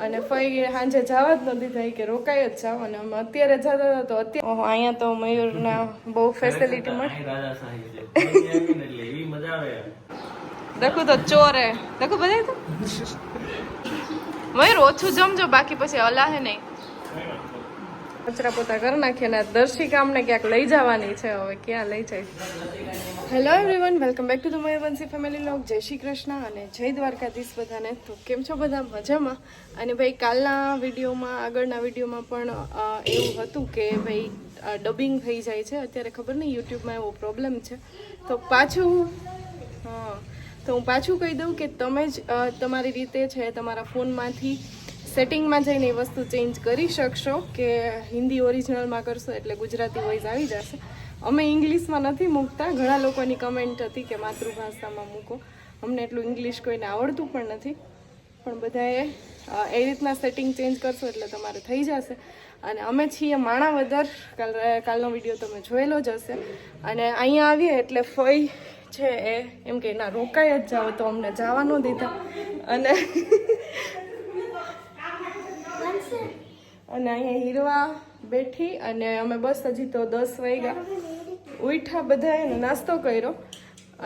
અને ફઈ સાંજે જવા જ નથી થઈ કે રોકાઈ જ જાવ અને અમે અત્યારે જતા હતા તો અત્યારે અહીંયા તો મયુરના બહુ ફેસિલિટી મળે દેખું તો ચોરે. દેખું બધા તો. મયુર ઓછું જમજો બાકી પછી અલાહે નહીં. કચરા પોતા કરી નાખીએ અને દર્શિકા અમને ક્યાંક લઈ જવાની છે. હવે ક્યાં લઈ જાય? Hello everyone welcome back to the Mayurvanshi family લોક જય શ્રી કૃષ્ણ અને જય દ્વારકાધીશ બધાને. તો કેમ છો બધા? મજામાં? અને ભાઈ, કાલના વિડીયોમાં, આગળના વિડીયોમાં પણ એવું હતું કે ભાઈ ડબિંગ થઈ જાય છે. અત્યારે ખબર નહીં, યુટ્યુબમાં એવો પ્રોબ્લેમ છે. તો પાછું, હા, તો હું પાછું કહી દઉં કે તમે જ તમારી રીતે છે, તમારા ફોનમાંથી સેટિંગમાં જઈને એ વસ્તુ ચેન્જ કરી શકશો કે હિન્દી ઓરિજિનલમાં કરશો એટલે ગુજરાતી વોઇસ આવી જશે. અમે ઇંગ્લિશમાં નથી મૂકતા, ઘણા લોકોની કમેન્ટ હતી કે માતૃભાષામાં મૂકો. અમને એટલું ઇંગ્લિશ કોઈને આવડતું પણ નથી. પણ બધાએ એ રીતના સેટિંગ ચેન્જ કરશો એટલે તમારે થઈ જશે. અને અમે છીએ માણાવદર. કાલ, કાલનો વીડિયો તમે જોયેલો જ હશે. અને અહીંયા આવીએ એટલે ફઈ છે એ, એમ કે ના, રોકાઈ જ જાઓ તો અમને જવા ન દીધા. અને અને અહીંયા હીરવા બેઠી અને અમે બસ હજી તો દસ વાગ્યા. ઉઠા બધાએ નાસ્તો કર્યો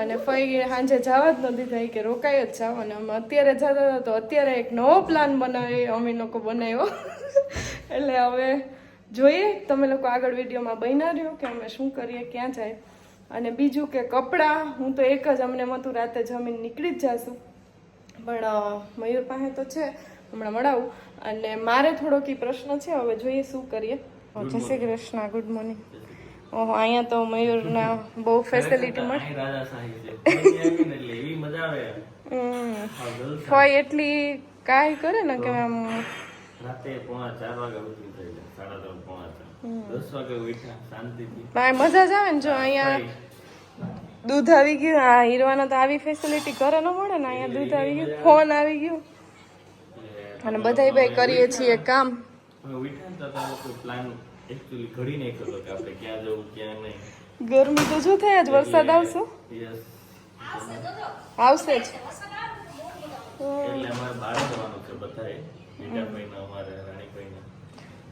અને ફરી સાંજે જવા જ ન દીધા ઈ કે રોકાઈ જ જાવ અને અમે અત્યારે જતા હતા તો અત્યારે એક નવો પ્લાન બનાવી અમે લોકો બનાવ્યો. એટલે હવે જોઈએ, તમે લોકો આગળ વિડીયોમાં બન્યા રહ્યો કે અમે શું કરીએ, ક્યાં જાય. અને બીજું કે કપડાં, હું તો એક જ, અમને મતું રાતે જમીન નીકળી જ જાશું. પણ મયુર પાસે તો છે. હમણાં મળાવું અને મારે થોડોક એ પ્રશ્ન છે હવે જોઈએ શું કરીએ. જય શ્રી કૃષ્ણ ગુડ મોર્નિંગ ઓહો અહીંયા તો મયુરના બહુ ફેસિલિટી મળે આવીને એટલે એવી મજા આવે. હમ. આ એટલી કાંઈ કરે ને કે આમ રાતે પોણા ચાર વાગે ઉઠી થઈ જાય સાડા ત્રણ પોણા ચાર. દસ વાગે ઉઠ્યા શાંતિથી. ભાઈ મજા જ આવે ને જો અહીંયા દૂધ આવી ગયું આ હીરવાના તો આવી ફેસિલિટી કરે ન મળે ને અહીંયા દૂધ આવી ગયું ફોન આવી ગયું. અને બધાય ભાઈ કરીએ છીએ કામ. અમે ગરમી તો શું થાય? આજ વરસાદ આવશે? આવશે જ.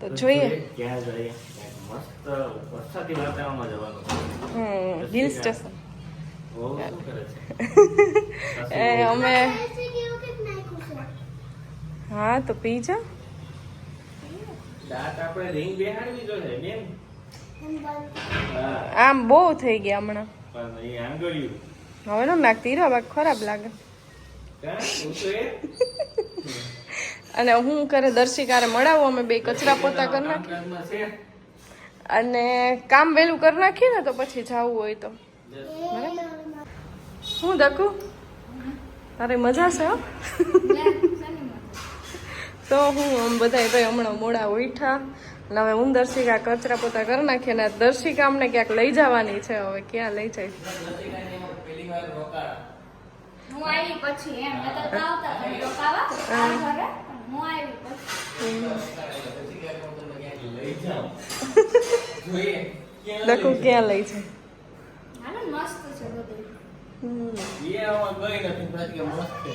તો જોઈએ. ક્યાં જઈએ. ક્યાંક મસ્ત વરસાદી વાતાવરણમાં જવાનું છે હમ હિલ સ્ટેશન બહુ શું કરે છે એ અમે હા તો પી જા. આમ બહુ થઈ ગયા હમણાં. પણ એ આંગળીયું. હવે નો નાખતી રહ્યો બાકી ખરાબ લાગે. અને હું કરે દર્શિકારે મળાવું અમે બે કચરા પોતા કરી નાખીએ. અને કામ વહેલું કરી નાખીએ ને તો પછી જવું હોય તો. હું દકુ તારે મજા છે હો? તો હું આમ બધા ભાઈ હમણાં મોડા ઉઠા અને હવે હું દર્શિકા કચરા પોતા કરી નાખીએ ને દર્શિકા અમને ક્યાંક લઈ જવાની છે. હવે ક્યાં લઈ જાય? હું ક્યાં લઈ આવતા તમે રોકાવા આ ઘરે હું આવી પછી લઈ જાઓ જોઈએ દકુ ક્યાં લઈ જાય હાલો ને મસ્ત છે બધું હમ. એ આમાં ગઈ નથી બાકી કે મસ્ત છે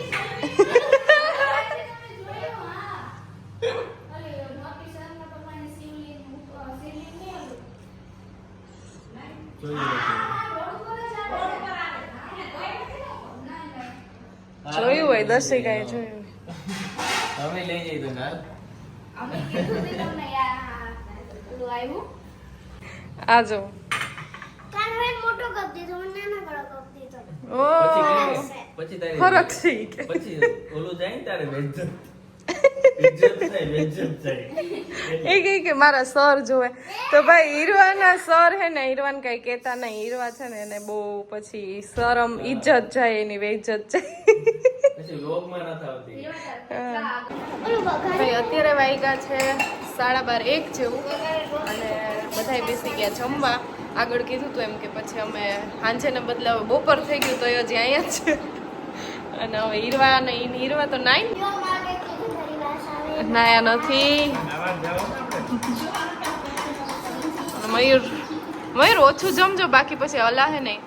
જોયું હોય દર્શિકાએ જોયું તમે લઈ જઈ તો ના. આ જો. ઓ પછી તારી ફરક છે પછી ઓલું જાય તારે વેજ્જત ઇજ્જત થાય વેજ્જત થાય એ કહે કે મારા સર જોવે. તો ભાઈ હીરવાના સર હે ને હીરવાન કઈ કહેતા નહીં. હીરવા છે ને એને બહુ પછી શરમ ઇજ્જત જાય એની બેઇજ્જત જાય. ભાઈ અત્યારે વાગ્યા છે સાડા બાર એક જેવું. અને બધાય બેસી ગયા જમવા. આગળ કીધું હતું એમ કે પછી અમે સાંજે ને બદલે બપોર થઈ ગયું તો એ હજી અહીંયા જ છે. અને હવે હીરવા અને હીરવા તો નાઈ નાયા નથી મયુર મયુર ઓછું જમજો બાકી પછી હલાહે નહીં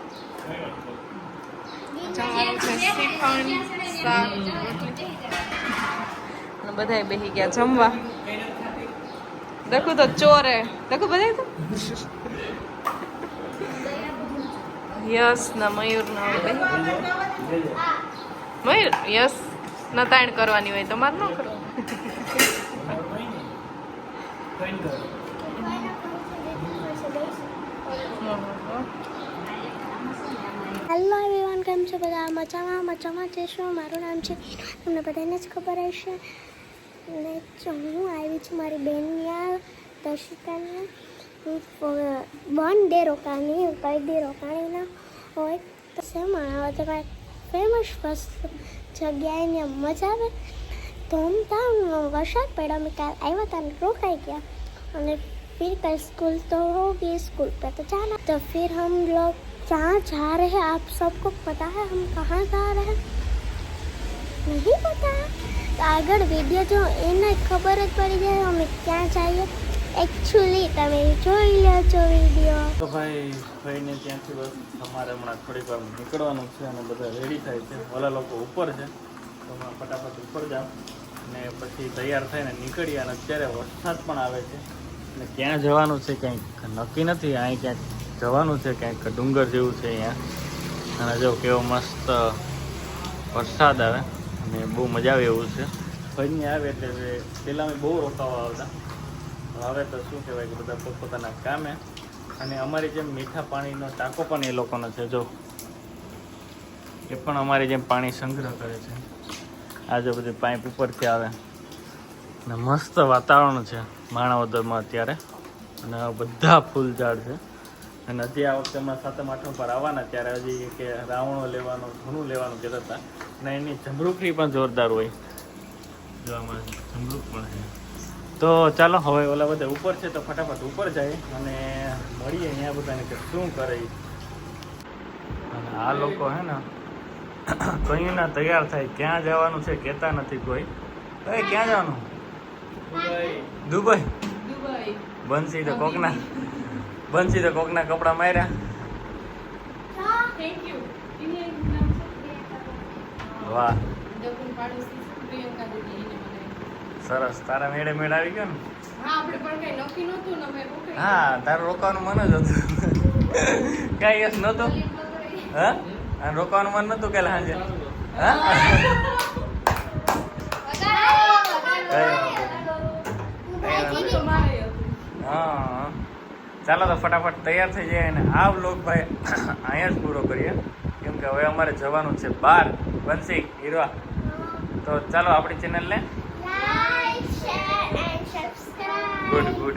જમવાનું છે શ્રીખંડ શાક અને બધાય બેહી ગયા જમવા દેખું તો ચોરે દેખું બધાય તો યસ ના મયુર ના મયુર યસ ના તાણ કરવાની હોય તમારે ન કરો હેલો એવરીવન કેમ છો બધા? મજામાં? મજામાં જશો મારું નામ છે તમને બધાને જ ખબર હશે. ને હું આવી છું મારી બેન યા દર્શિકાને. વન ડે રોકાણી કઈ ડે રોકાણીના હોય. તો શેમાં આવે તો કાંઈક ફેમસ ફર્સ્ટ જગ્યાએ મજા આવે. ધૂમધામ વરસાદ પડ્યા અમે કાલ આવ્યા હતા ને રોકાઈ ગયા અને फिर कल स्कूल तो होगी स्कूल पे तो जाना तो फिर हम लोग जहाँ जा रहे हैं आप सबको पता है हम कहाँ जा रहे हैं नहीं पता है तो આગળ વિડીયો જો એને ખબર જ પડી જાય અમે ક્યાં જઈએ એકચ્યુઅલી તમે જોઈ લેજો વિડીયો તો ભાઈ ભાઈને ત્યાંથી બસ અમારે હમણાં થોડીક વાર નીકળવાનું છે અને બધા રેડી થાય છે ઓલા લોકો ઉપર છે તો હમણાં ફટાફટ ઉપર જાઓ અને પછી તૈયાર થઈને નીકળીએ અને અત્યારે વરસાદ પણ આવે છે. અને ક્યાં જવાનું છે કંઈક નક્કી નથી. અહીં ક્યાંક જવાનું છે, ક્યાંક ડુંગર જેવું છે અહીંયા. અને જો કેવો મસ્ત વરસાદ આવે. અને બહુ મજા આવે એવું છે. ફરીને આવે એટલે પહેલાં અમે બહુ રોકાવા આવતા. હવે તો શું કહેવાય કે બધા પોતપોતાના કામે. અને અમારી જેમ મીઠા પાણીનો ટાંકો પણ એ લોકોનો છે, જો. એ પણ અમારી જેમ પાણી સંગ્રહ કરે છે. આ જો બધી પાઇપ ઉપરથી આવે. અને મસ્ત વાતાવરણ છે માણાવદરમાં અત્યારે. અને બધા ફૂલ ઝાડ છે. અને હજી આ વખતે અમારા સાતમ આઠમ પર આવવાના ત્યારે હજી કે રાવણો લેવાનું ઘણું લેવાનું કહેતા હતા. અને એની જમરૂખરી પણ જોરદાર હોય. જો આમાં જમરૂખ પણ છે. તો ચાલો, હવે ઓલા બધા ઉપર છે તો ફટાફટ ઉપર જાય અને મળીએ અહીંયા બધાને કે શું કરે અને આ લોકો હે ને કઈ ના તૈયાર થાય. ક્યાં જવાનું છે કહેતા નથી કોઈ. એ ક્યાં જવાનું? દુબઈ. બનશી તો કોકના બંસી તો કોકના કપડા માર્યા. વાહ. સરસ. તારા મેળે મેળ આવી ગયો ને? હા, તારું રોકાવાનું મન જ હતું. કાંઈ યસ નહોતું. હા? અને રોકવાનું મન નહોતું કે સાંજે હા? ચાલો તો ફટાફટ તૈયાર થઈ જાય અને આ વ્લોગ ભાઈ અહીંયા જ પૂરો કરીએ. કેમ કે હવે અમારે જવાનું છે બાર. બંસી હીરવા તો ચાલો આપણી ચેનલને ગુડ ગુડ